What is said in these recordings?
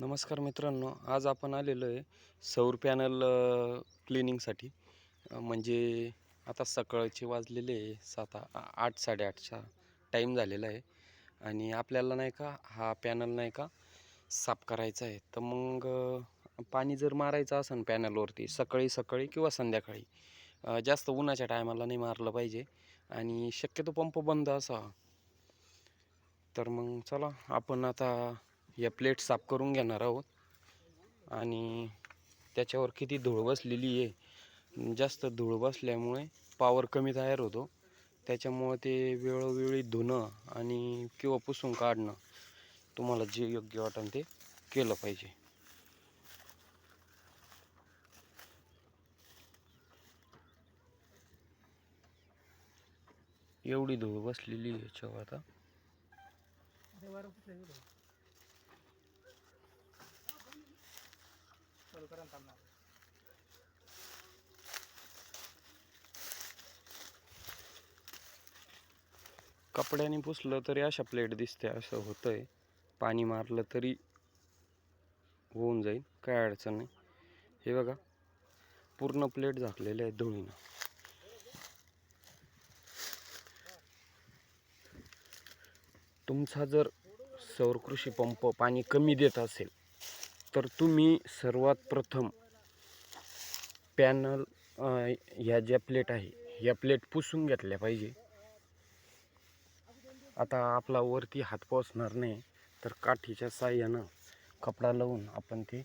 नमस्कार मित्रांनो आज आपण आलेलो आहे सौर पॅनल क्लिनिंगसाठी. म्हणजे आता सकाळचे वाजलेले आहे सात आठ साडेआठचा टाईम झालेला आहे. आणि आपल्याला नाही का हा पॅनल नाही का साफ करायचा आहे. तर मग पाणी जर मारायचं असेल पॅनलवरती सकाळी सकाळी किंवा संध्याकाळी जास्त उन्हाच्या टायमाला नाही मारलं पाहिजे. आणि शक्यतो पंप बंद असा तर मग चला आपण आता या प्लेट साफ करून घेणार आहोत. आणि त्याच्यावर किती धूळ बसलेली आहे. जास्त धूळ बसल्यामुळे पावर कमी तयार होतो. त्याच्यामुळे ते वेळोवेळी धुणं आणि किंवा पुसून काढणं तुम्हाला जे योग्य वाटेल ते केलं पाहिजे. एवढी धूळ बसलेली आहे याच्यावर आता. कपड्याने पुसलं तरी अशा प्लेट दिसते असं होतंय. पाणी मारलं तरी होऊन जाईल काय अडचण नाही. हे बघा पूर्ण प्लेट झाकलेले आहे धुळीनं तुमचा जर सौर कृषी पंप पाणी कमी देत असेल तर तुम्ही सर्वात प्रथम पॅनल ह्या ज्या प्लेट आहे या प्लेट पुसून घेतल्या पाहिजे. आता आपला वरती हात पोचणार नाही तर काठीच्या साह्यानं कपडा लावून आपण ते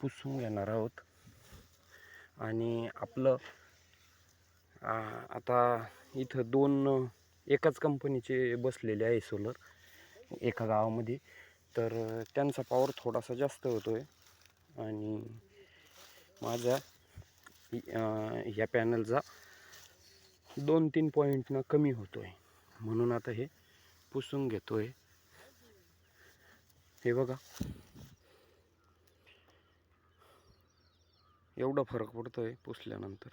पुसून घेणार आहोत. आणि आपलं आता इथं दोन एकाच कंपनीचे बसलेले आहे सोलर एका गावामध्ये. तर त्यांचा पॉवर थोडासा जास्त होतो आहे आणि माझ्या ह्या पॅनलचा दोन तीन पॉईंटनं कमी होतो आहे म्हणून आता हे पुसून घेतो आहे हे बघा. एवढा फरक पडतो आहे पुसल्यानंतर.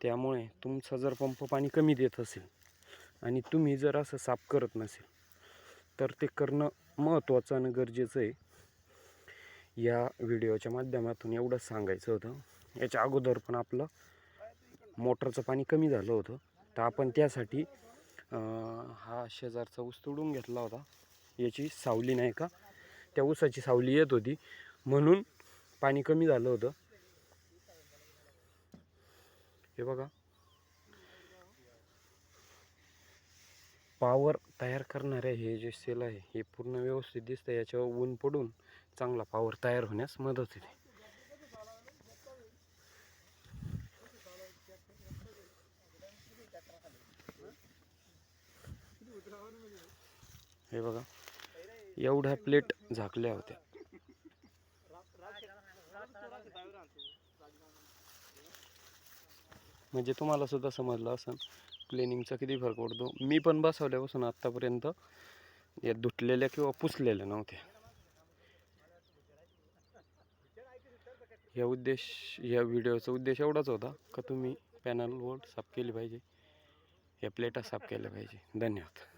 त्यामुळे तुमचा जर पंप पाणी कमी देत असेल आणि तुम्ही जर असं साफ करत नसेल तर ते करणं महत्त्वाचं आणि गरजेचं आहे. या व्हिडिओच्या माध्यमातून एवढंच सांगायचं होतं. याच्या अगोदर पण आपलं मोटरचं पाणी कमी झालं होतं. तर आपण त्यासाठी हा शेजारचा ऊस तोडून घेतला होता. याची सावली नाही का? त्या ऊसाची सावली येत होती. म्हणून पाणी कमी झालं होतं. हे बघा. पावर तयार करणारे हे जे सेल आहे हे पूर्ण व्यवस्थित दिसतं याच्यावर ऊन पडून चांगला पावर तयार होण्यास मदत होते. हे बघा एवढ्या प्लेट झाकल्या होत्या. म्हणजे तुम्हाला सुद्धा समजलं असं क्लिनिंगचा किती फरक पडतो? मी पण बसवल्यापासून आत्तापर्यंत या धुतलेल्या किंवा पुसलेल्या नव्हत्या. या उद्देश या व्हिडिओचा उद्देश एवढाच होता का तुम्ही पॅनल बोर्ड साफ केली पाहिजे. या प्लेटा साफ केल्या पाहिजे. धन्यवाद.